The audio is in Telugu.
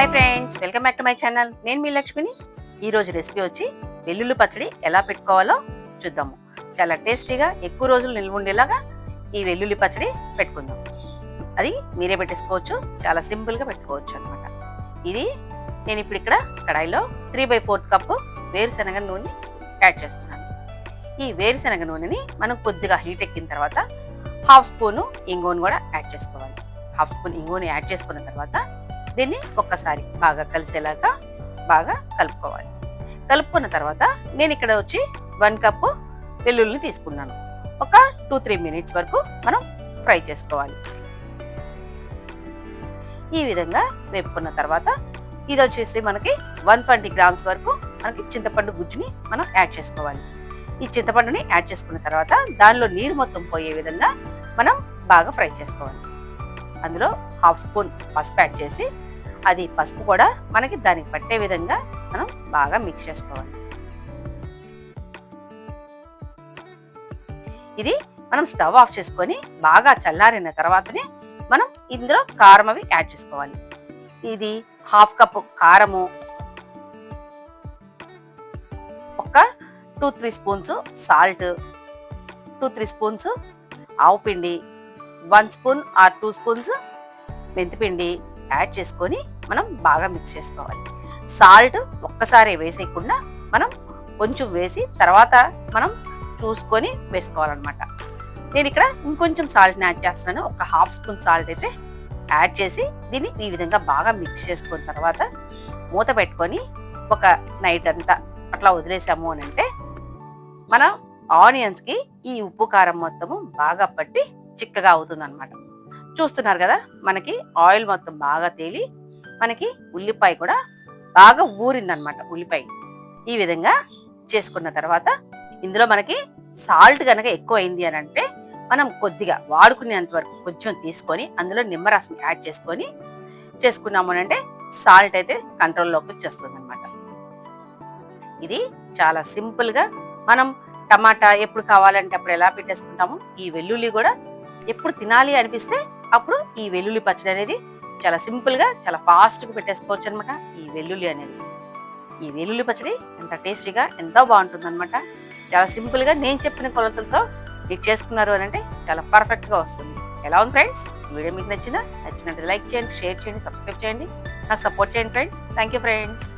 Hi friends welcome back to my channel నేను మీ లక్ష్మిని. ఈరోజు రెసిపీ వచ్చి వెల్లుల్లి పచ్చడి ఎలా పెట్టుకోవాలో చూద్దాము. చాలా టేస్టీగా ఎక్కువ రోజులు నిల్వ ఉండేలాగా ఈ వెల్లుల్లి పచ్చడి పెట్టుకుందాం. అది మీరే పెట్టేసుకోవచ్చు చాలా సింపుల్గా పెట్టుకోవచ్చు అనమాట ఇది నేను ఇప్పుడు ఇక్కడ కడాయిలో త్రీ బై ఫోర్త్ కప్పు వేరుశనగ నూనె యాడ్ చేస్తున్నాను. ఈ వేరుశనగ నూనెని మనం కొద్దిగా హీట్ ఎక్కిన తర్వాత హాఫ్ స్పూను ఇంగోని కూడా యాడ్ చేసుకోవాలి. హాఫ్ స్పూన్ ఇంగోని యాడ్ చేసుకున్న తర్వాత దీన్ని ఒక్కసారి బాగా కలిసేలాగా బాగా కలుపుకోవాలి. కలుపుకున్న తర్వాత నేను ఇక్కడ వచ్చి వన్ కప్పు వెల్లుల్లి తీసుకున్నాను. ఒక టూ త్రీ మినిట్స్ వరకు మనం ఫ్రై చేసుకోవాలి. ఈ విధంగా వేపుకున్న తర్వాత ఇది వచ్చేసి మనకి వన్ ట్వంటీ గ్రామ్స్ వరకు మనకి చింతపండు గుజ్జుని మనం యాడ్ చేసుకోవాలి. ఈ చింతపండుని యాడ్ చేసుకున్న తర్వాత దానిలో నీరు మొత్తం పోయే విధంగా మనం బాగా ఫ్రై చేసుకోవాలి. అందులో హాఫ్ స్పూన్ పసుపు యాడ్ చేసి అది పసుపు కూడా మనకి దానికి పట్టే విధంగా మనం బాగా మిక్స్ చేసుకోవాలి. ఇది మనం స్టవ్ ఆఫ్ చేసుకొని బాగా చల్లారిన తర్వాతనే మనం ఇందులో కారం అవి యాడ్ చేసుకోవాలి. ఇది హాఫ్ కప్ కారము ఒక two three spoons salt two three spoons ఆవు పిండి one spoon or two spoons మెంతిపిండి add చేసుకొని మనం బాగా మిక్స్ చేసుకోవాలి. సాల్ట్ ఒక్కసారి వేసేయకుండా మనం కొంచెం వేసి తర్వాత మనం చూసుకొని వేసుకోవాలన్నమాట. నేను ఇక్కడ ఇంకొంచెం సాల్ట్ని యాడ్ చేస్తున్నాను. ఒక హాఫ్ స్పూన్ సాల్ట్ అయితే యాడ్ చేసి దీన్ని ఈ విధంగా బాగా మిక్స్ చేసుకున్న తర్వాత మూత పెట్టుకొని ఒక నైట్ అంతా అట్లా వదిలేసాము అని అంటే మన ఆనియన్స్కి ఈ ఉప్పు కారం మొత్తము బాగా పట్టి చిక్కగా అవుతుంది అనమాట చూస్తున్నారు కదా మనకి ఆయిల్ మొత్తం బాగా తేలి మనకి ఉల్లిపాయ కూడా బాగా ఊరిందనమాట ఉల్లిపాయ. ఈ విధంగా చేసుకున్న తర్వాత ఇందులో మనకి సాల్ట్ కనుక ఎక్కువ అయింది అని అంటే మనం కొద్దిగా వాడుకునేంత వరకు కొంచెం తీసుకొని అందులో నిమ్మరసం యాడ్ చేసుకొని చేసుకున్నాము అని అంటే సాల్ట్ అయితే కంట్రోల్లోకి వచ్చేస్తుంది అనమాట ఇది చాలా సింపుల్గా మనం టమాటా ఎప్పుడు కావాలంటే అప్పుడు ఎలా పెట్టేసుకుంటాము ఈ వెల్లుల్లి కూడా ఎప్పుడు తినాలి అనిపిస్తే అప్పుడు ఈ వెల్లుల్లి పచ్చడి అనేది చాలా సింపుల్గా చాలా ఫాస్ట్గా పెట్టేసుకోవచ్చు అనమాట ఈ వెల్లుల్లి అనేది. ఈ వెల్లుల్లి పచ్చడి ఎంత టేస్టీగా ఎంతో బాగుంటుందన్నమాట. చాలా సింపుల్గా నేను చెప్పిన కొలతలతో మీరు చేసుకున్నారు అని అంటే చాలా పర్ఫెక్ట్గా వస్తుంది. ఎలా ఉంది ఫ్రెండ్స్ వీడియో మీకు నచ్చిందా? నచ్చినట్టు లైక్ చేయండి షేర్ చేయండి సబ్స్క్రైబ్ చేయండి. నాకు సపోర్ట్ చేయండి friends thank you friends